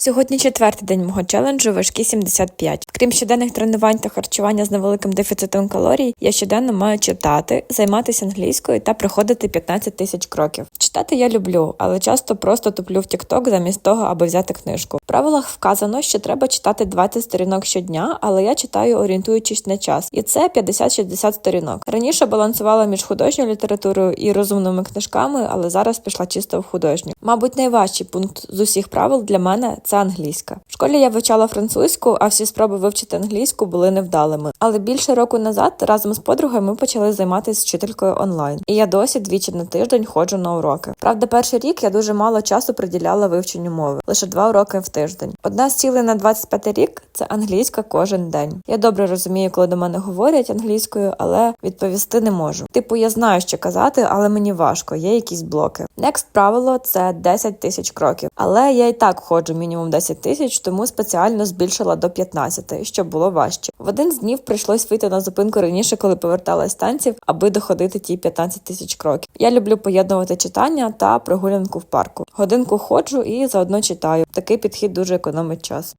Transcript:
Сьогодні четвертий день мого челенджу важкі 75. Крім щоденних тренувань та харчування з невеликим дефіцитом калорій, я щоденно маю читати, займатися англійською та проходити 15 тисяч кроків. Читати я люблю, але часто просто туплю в TikTok замість того, аби взяти книжку. В правилах вказано, що треба читати 20 сторінок щодня, але я читаю орієнтуючись на час, і це 50-60 сторінок. Раніше балансувала між художньою літературою і розумними книжками, але зараз пішла чисто в художню. Мабуть, найважчий пункт з усіх правил для мене це англійська. В школі я вивчала французьку, а всі спроби вивчити англійську були невдалими. Але більше року назад разом з подругою ми почали займатися вчителькою онлайн. І я досі двічі на тиждень ходжу на уроки. Правда, перший рік я дуже мало часу приділяла вивченню мови, лише два уроки в тиждень. Одна з цілей на 25 рік це англійська кожен день. Я добре розумію, коли до мене говорять англійською, але відповісти не можу. Типу, я знаю, що казати, але мені важко, є якісь блоки. Next правило це 10 тисяч кроків. Але я і так ходжу мінімум 10 тисяч, тому спеціально збільшила до 15, щоб було важче. В один з днів прийшлось вийти на зупинку раніше, коли поверталась танців, аби доходити ті 15 тисяч кроків. Я люблю поєднувати читання та прогулянку в парку. Годинку ходжу і заодно читаю. Такий підхід дуже економить час.